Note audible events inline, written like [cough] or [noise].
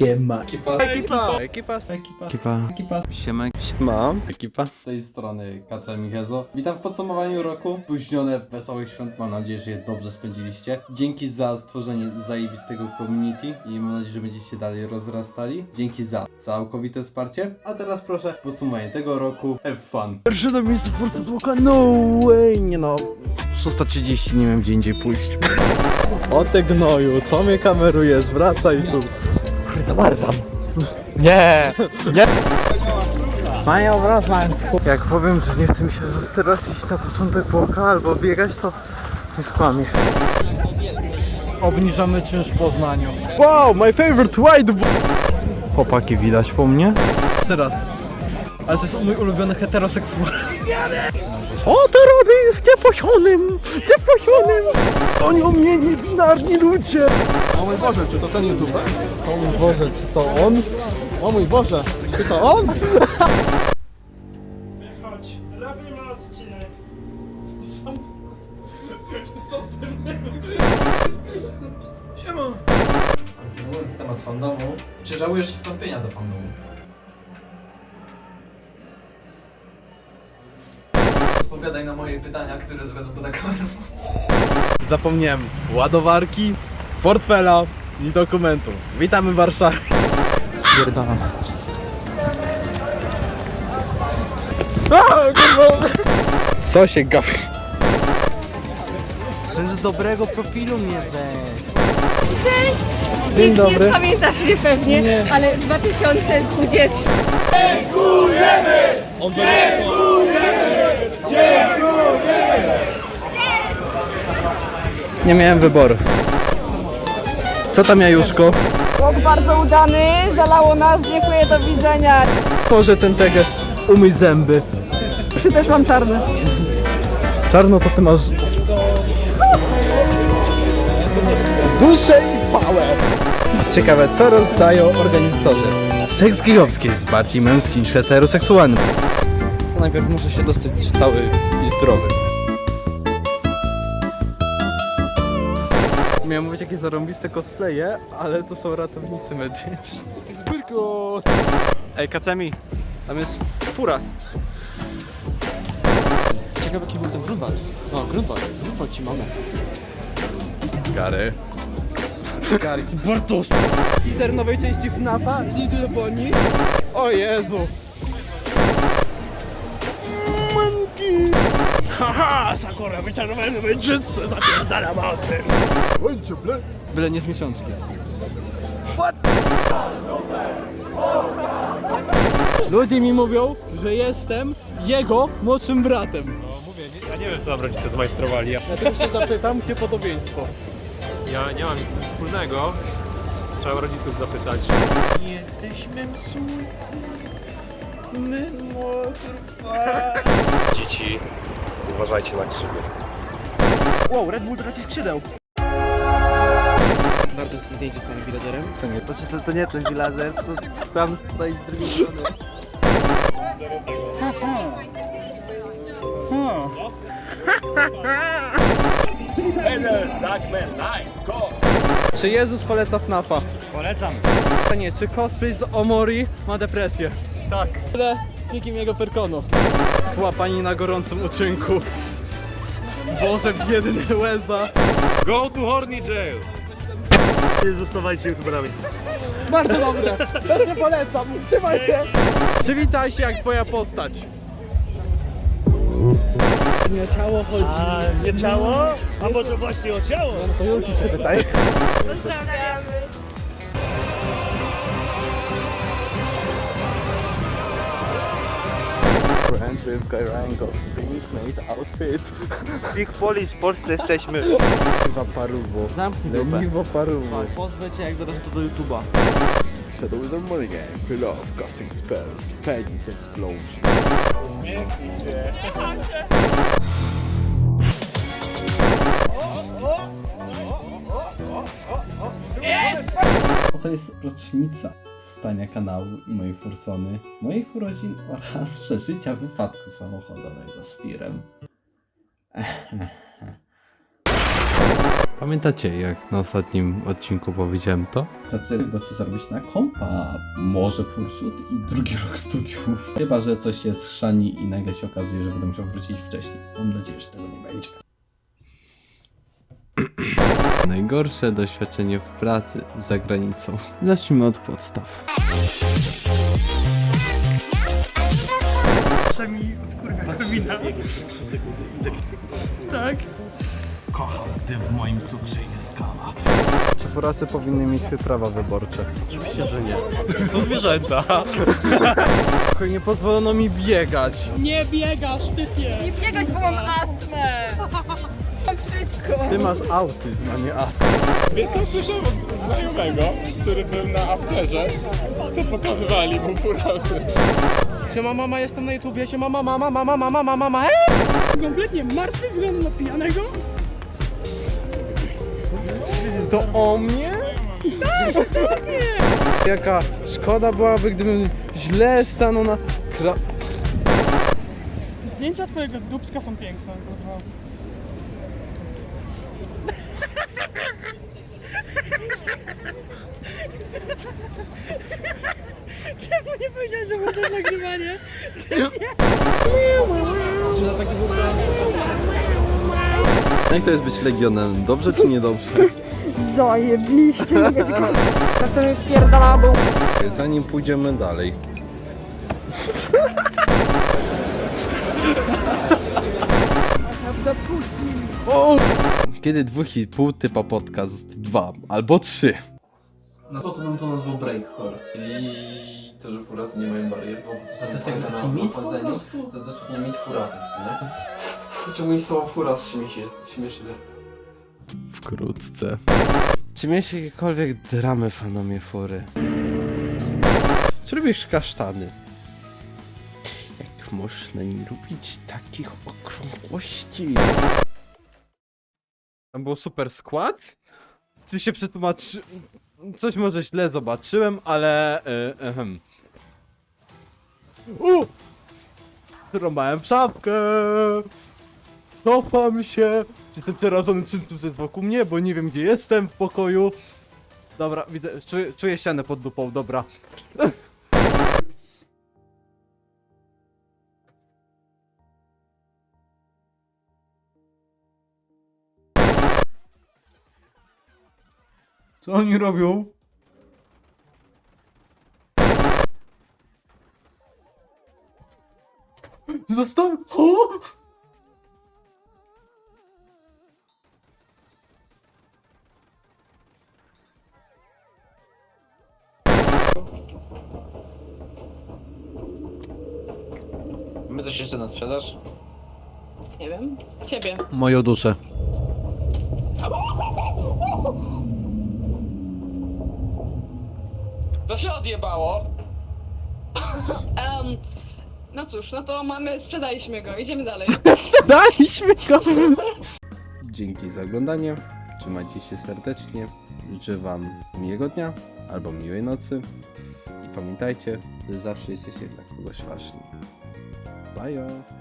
Siema. Ekipa. Ekipa! Ekipa! Ekipa. Ekipa! Ekipa. Siema! Siema! Ekipa! Z tej strony Kaca Michezo. Witam w podsumowaniu roku. Spóźnione, wesołych świąt. Mam nadzieję, że je dobrze spędziliście. Dzięki za stworzenie zajebistego community i mam nadzieję, że będziecie dalej rozrastali. Dzięki za całkowite wsparcie. A teraz proszę podsumowanie tego roku. Have fun. Pierwszy do miejsca Forza Tłuka, no way! Nie no, 630, nie wiem gdzie indziej pójść. O ty gnoju, co mnie kamerujesz? Wracaj tu. Zamarzam. Nie! Maja, wracaj. Jak powiem, że nie chce mi się teraz iść na początek bloka albo biegać, to nie skłamię. Obniżamy czynsz w Poznaniu. Wow, my favorite white. Chłopaki widać po mnie? Teraz. Ale to jest mój ulubiony heteroseksualny. Co ty robisz z nieposionym? Nieposionym? Oni mnie niebinarni ludzie! O mój Boże, czy to ten youtuber? O mój Boże, czy to on? O mój Boże, czy to on? Chodź, robimy odcinek. Kontynuując temat fandomu, czy żałujesz wstąpienia do fandomu? Odpowiadaj na moje pytania, które będą poza kamerą. Zapomniałem ładowarki, portfela i dokumentu. Witamy w Warszawie. Spierdalam. Co się gapi? Z dobrego profilu mnie weź. Cześć! Dzień Nikt dobry. Nie pamiętasz mnie pewnie, ale w 2020. Nie miałem wyboru. Co tam Jajuszko? Rok bardzo udany, zalało nas, dziękuję, do widzenia. Może ten teges umyj zęby. Czy też mam czarne? Czarno to ty masz... Duszę i power! Ciekawe, co rozdają organizatorzy? Seks gejowski jest bardziej męski niż heteroseksualny. Najpierw muszę się dostać cały i zdrowy. Miałem mówić jakieś zarąbiste cosplaye, ale to są ratownicy medyczni. Byrku! Ej, Kacemi, tam jest furas. Ciekawe, jaki był ten Grunwald. No, Grunwald. Grunwald ci mamy. Gary. Gary, ty Bartosz! Teaser nowej części FNAFa, Little Bonnie. O Jezu! Haha, Sakura, wyczarowany mędrzyzce, zapierdala mocy! Będzie bled. Byle nie z miesiączki. Ludzie mi mówią, że jestem jego młodszym bratem. Ja nie wiem, co nam rodzice zmajstrowali. Ja, Dlatego się zapytam, gdzie podobieństwo. ja nie mam nic z tym wspólnego. Trzeba rodziców zapytać. Jesteśmy msójcy. My Dzieci, uważajcie na krzywy. Wow, Red Bull traci skrzydeł. Bardzo chcę zdjęcie z panem villagerem. To nie, to, to, to nie ten villager, to tam stoi z drugiej strony. Czy Jezus poleca FNAFa? Polecam. Nie, czy cosplay z Omori ma depresję? Tak. Dzięki jego perkonu. Była pani na gorącym uczynku. Boże, biedny łeza. Go to Horny Jail! Nie zostawajcie youtuberami. Bardzo dobre. Bardzo polecam. Trzymaj się. Przywitaj się jak twoja postać. Nie ciało chodzi. A nie ciało? A może właśnie o ciało? To Julki się pytaj. Pozdrawiamy. Garango's pink made outfit. Big Police w Polsce jesteśmy. Chyba paruwo. Zamknij dupę. Leniwo paruwo. Pozwę cię jak dodasz to do YouTube'a. Shadow is a money game. Full of casting spells, penis explosion. Oto jest rocznica powstania kanału i mojej fursony, moich urodzin oraz [laughs] przeżycia wypadku samochodowego z tirem. [laughs] Pamiętacie, jak na ostatnim odcinku powiedziałem to? Pracuję, bo chcę zarobić na kompa. Może Fursut i drugi rok studiów. Chyba, że coś jest chrzani i nagle się okazuje, że będę musiał wrócić wcześniej. Mam nadzieję, że tego nie będzie. [clears throat] Najgorsze doświadczenie w pracy za granicą. Zacznijmy od podstaw. mi odkurwia komina. Tak? Gdy w moim cukrze jest kawa. Czy furasy powinny mieć prawa wyborcze? Oczywiście, że nie. To zwierzęta. Nie pozwolono mi biegać. Nie biegasz, typie! Nie biegać, bo mam astmę. Ty masz autyzm, a nie astmę. Więc to słyszałem od znajomego, który był na afterze, co pokazywali mu furasy. Siema mama, jestem na YouTubie, siema mama, mama, mama, mama, mama, Kompletnie martwy, wyglądam na pijanego. To o mnie? Jaka szkoda byłaby, gdybym źle stanął na kra... Zdjęcia twojego dubska są piękne, kurwa. Czemu nie powiedziałeś, że może nagrywanie? Jak to jest być legionem? Dobrze czy niedobrze? Zajebiście, ci Ja sobie wpierdala, bo... Zanim pójdziemy dalej. Kiedy dwóch i pół typa podcast dwa albo trzy. No to bym to nazwał breakcore. Czyli to, że furasy nie mają barier. Bo to, to jest jak taki mit po To jest dosłownie mit furasów, co nie? Czemu mi słowo furas śmieszy, śmieszy teraz? Wkrótce. Czy miałeś jakiekolwiek dramy fanomie fory? Czy lubisz kasztany? Jak można nie lubić takich okrągłości? Tam był super skład? Czy się przetłumaczy... Coś może źle zobaczyłem, ale... Ehem. U! Rąbałem czapkę! Cofam się! Jestem przerażony czym, czym jest wokół mnie, bo nie wiem gdzie jestem w pokoju. Dobra, widzę, czuję, czuję ścianę pod dupą, dobra. Co oni robią? Zostaw... O! My coś jeszcze na sprzedaż? Nie wiem. Ciebie. Moją duszę. [laughs] To się odjebało! Um, no cóż, no to mamy, sprzedaliśmy go, idziemy dalej. [laughs] Daliśmy go! Dzięki za oglądanie. Trzymajcie się serdecznie. Życzę Wam miłego dnia albo miłej nocy. I pamiętajcie, że zawsze jesteście dla kogoś ważni. Bye!